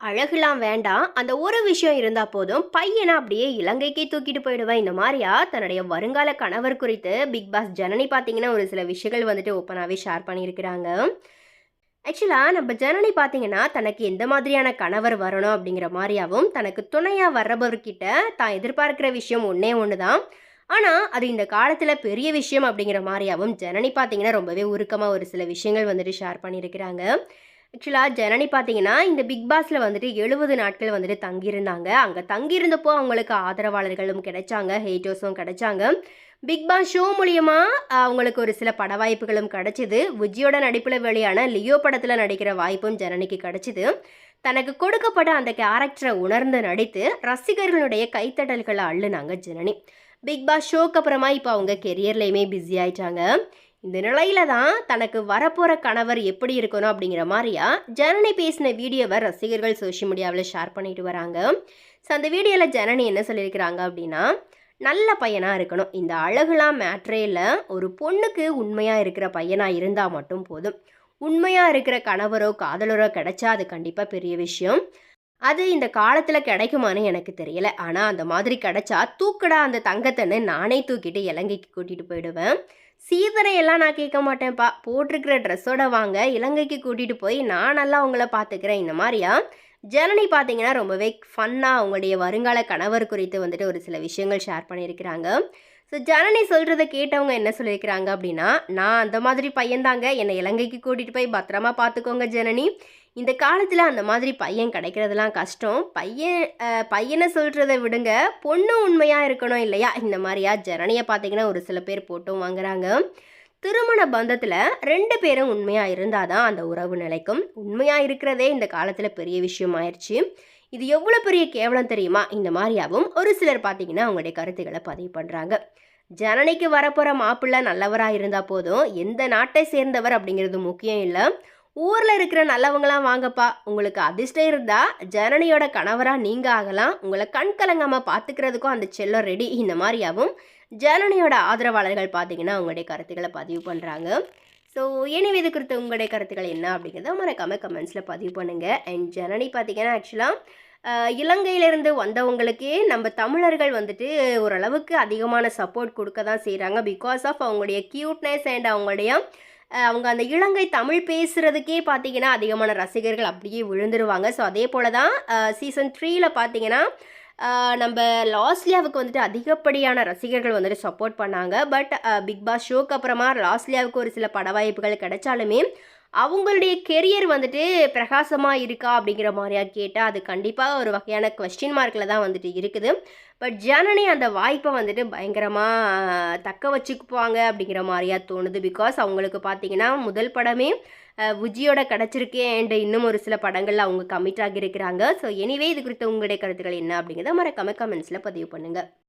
அழகுலாம் வேண்டாம் அந்த ஒரு விஷயம் இருந்தா போதும். பையனை அப்படியே இலங்கைக்கே தூக்கிட்டு போயிடுவேன். இந்த மாதிரியா? தன்னுடைய வருங்கால கணவர் குறித்து பிக் பாஸ் ஜனனி பார்த்தீங்கன்னா ஒரு சில விஷயங்கள் வந்துட்டு ஓப்பனாகவே ஷேர் பண்ணியிருக்கிறாங்க. ஆக்சுவலாக நம்ம ஜனனி பார்த்தீங்கன்னா தனக்கு எந்த மாதிரியான கணவர் வரணும் அப்படிங்கிற மாதிரியாவும் தனக்கு துணையாக வர்றவர்கிட்ட தான் எதிர்பார்க்குற விஷயம் ஒன்றே ஒன்று தான் ஆனால் அது இந்த காலத்தில் பெரிய விஷயம் அப்படிங்கிற மாதிரியாவும் ஜனனி பார்த்தீங்கன்னா ரொம்பவே உருக்கமாக ஒரு சில விஷயங்கள் வந்துட்டு ஷேர் பண்ணியிருக்கிறாங்க. ஆக்சுவலாக ஜனனி பார்த்தீங்கன்னா இந்த பிக் பாஸில் வந்துட்டு எழுபது நாட்கள் வந்துட்டு தங்கியிருந்தாங்க. அங்கே தங்கியிருந்தப்போ அவங்களுக்கு ஆதரவாளர்களும் கிடைச்சாங்க ஹேட்டர்ஸும் கிடைச்சாங்க. பிக் பாஸ் ஷோ மூலியமாக அவங்களுக்கு ஒரு சில பட வாய்ப்புகளும் கிடைச்சிது. விஜயோட நடிப்பில் வெளியான லியோ படத்தில் நடிக்கிற வாய்ப்பும் ஜனனிக்கு கிடைச்சிது. தனக்கு கொடுக்கப்பட்ட அந்த கேரக்டரை உணர்ந்து நடித்து ரசிகர்களுடைய கைத்தடல்களை அள்ளுனாங்க ஜனனி. பிக் பாஸ் ஷோக்கு அப்புறமா இப்போ அவங்க கெரியர்லேயுமே பிஸி ஆயிட்டாங்க. இந்த நிலையில தான் தனக்கு வரப்போகிற கணவர் எப்படி இருக்கணும் அப்படிங்கிற மாதிரியா ஜனனி பேசின வீடியோவை ரசிகர்கள் சோஷியல் மீடியாவில் ஷேர் பண்ணிட்டு வராங்க. ஸோ அந்த வீடியோவில் ஜனனி என்ன சொல்லியிருக்கிறாங்க அப்படின்னா நல்ல பையனாக இருக்கணும். இந்த அழகுலாம் மேட்ரே இல்லை. ஒரு பொண்ணுக்கு உண்மையாக இருக்கிற பையனாக இருந்தால் மட்டும் போதும். உண்மையாக இருக்கிற கணவரோ காதலரோ கிடைச்சா அது கண்டிப்பாக பெரிய விஷயம். அது இந்த காலத்தில் கிடைக்குமான்னு எனக்கு தெரியல. ஆனால் அந்த மாதிரி கிடைச்சா தூக்கடா அந்த தங்கத்தைன்னு நானே தூக்கிட்டு இலங்கைக்கு கூட்டிகிட்டு போயிடுவேன். சீதனையெல்லாம் நான் கேட்க மாட்டேன்ப்பா. போட்டிருக்கிற ட்ரெஸ்ஸோட வாங்க இலங்கைக்கு கூட்டிகிட்டு போய் நான் நல்லா உங்களை பார்த்துக்கிறேன். இந்த மாதிரியா? ஜனனி பார்த்தீங்கன்னா ரொம்பவே ஃபன்னாக அவங்களுடைய வருங்கால கணவர் குறித்து வந்துட்டு ஒரு சில விஷயங்கள் ஷேர் பண்ணியிருக்கிறாங்க. ஸோ ஜனனி சொல்கிறத கேட்டவங்க என்ன சொல்லியிருக்கிறாங்க அப்படின்னா நான் அந்த மாதிரி பையன்தாங்க. என்னை இலங்கைக்கு கூட்டிகிட்டு போய் பத்திரமா பார்த்துக்கோங்க ஜனனி. இந்த காலத்தில் அந்த மாதிரி பையன் கிடைக்கிறதுலாம் கஷ்டம். பையன் பையனை சொல்கிறத விடுங்க. பொண்ணு உண்மையாக இருக்கணும் இல்லையா? இந்த மாதிரியா? ஜனனியை பார்த்தீங்கன்னா ஒரு சில பேர் போட்டும் வாங்குறாங்க. திருமண பந்தத்தில் ரெண்டு பேரும் உண்மையாக இருந்தால் தான் அந்த உறவு நிலைக்கும். உண்மையாக இருக்கிறதே இந்த காலத்தில் பெரிய விஷயம் ஆயிடுச்சு இது எவ்வளோ பெரிய கேவலம் தெரியுமா? இந்த மாதிரியாகவும் ஒரு சிலர் பார்த்தீங்கன்னா அவங்களுடைய கருத்துக்களை பதிவு பண்ணுறாங்க ஜனனிக்கு வரப்போகிற மாப்பிள்ளை நல்லவராக இருந்தால் போதும். எந்த நாட்டை சேர்ந்தவர் அப்படிங்கிறது முக்கியம் இல்லை. ஊரில் இருக்கிற நல்லவங்களாம் வாங்கப்பா. உங்களுக்கு அதிர்ஷ்டம் இருந்தால் ஜனனியோட கணவராக நீங்கள் ஆகலாம். உங்களை கண் கலங்காமல் பார்த்துக்கிறதுக்கும் அந்த செல்லம் ரெடி இந்த மாதிரியாகவும் ஜனனியோட ஆதரவாளர்கள் பார்த்தீங்கன்னா அவங்களுடைய கருத்துக்களை பதிவு பண்ணுறாங்க ஸோ எனவே இது குறித்து உங்களுடைய கருத்துக்கள் என்ன அப்படிங்கிறத மறக்காமல் கமெண்ட்ஸில் பதிவு பண்ணுங்கள் அண்ட் ஜனனி பார்த்தீங்கன்னா ஆக்சுவலாக இலங்கையிலேருந்து வந்தவங்களுக்கே நம்ம தமிழர்கள் வந்துட்டு ஓரளவுக்கு அதிகமான சப்போர்ட் கொடுக்க தான் செய்கிறாங்க பிகாஸ் ஆஃப் அவங்களுடைய க்யூட்னஸ் அண்ட் அவங்களுடைய அவங்க அந்த இலங்கை தமிழ் பேசுகிறதுக்கே பார்த்தீங்கன்னா அதிகமான ரசிகர்கள் அப்படியே விழுந்துருவாங்க. ஸோ அதே போல் தான் சீசன் த்ரீயில் பார்த்தீங்கன்னா நம்ம லாஸ்லியாவுக்கு வந்துட்டு அதிகப்படியான ரசிகர்கள் வந்துட்டு சப்போர்ட் பண்ணாங்க. பட் பிக் பாஸ் ஷோக்கு அப்புறமா லாஸ்லியாவுக்கு ஒரு சில பட வாய்ப்புகள் கிடைச்சாலுமே அவங்களுடைய கெரியர் வந்துட்டு பிரகாசமாக இருக்கா அப்படிங்கிற மாதிரியா கேட்டால் அது கண்டிப்பாக ஒரு வகையான கொஸ்டின் மார்க்கில் தான் வந்துட்டு இருக்குது. பட் ஜனனி அந்த வாய்ப்பை வந்துட்டு பயங்கரமாக தக்க வச்சுக்குவாங்க அப்படிங்கிற மாதிரியா தோணுது. பிகாஸ் அவங்களுக்கு பார்த்தீங்கன்னா முதல் படமே அஹ், விஜயோட கிடச்சிருக்கு அண்ட் இன்னும் ஒரு சில படங்களில் அவங்க கமிட் ஆகியிருக்கிறாங்க. ஸோ எனிவே இது குறித்து உங்களுடைய கருத்துக்கள் என்ன அப்படிங்கிறத மறக்காம கமெண்ட்ஸில் பதிவு பண்ணுங்கள்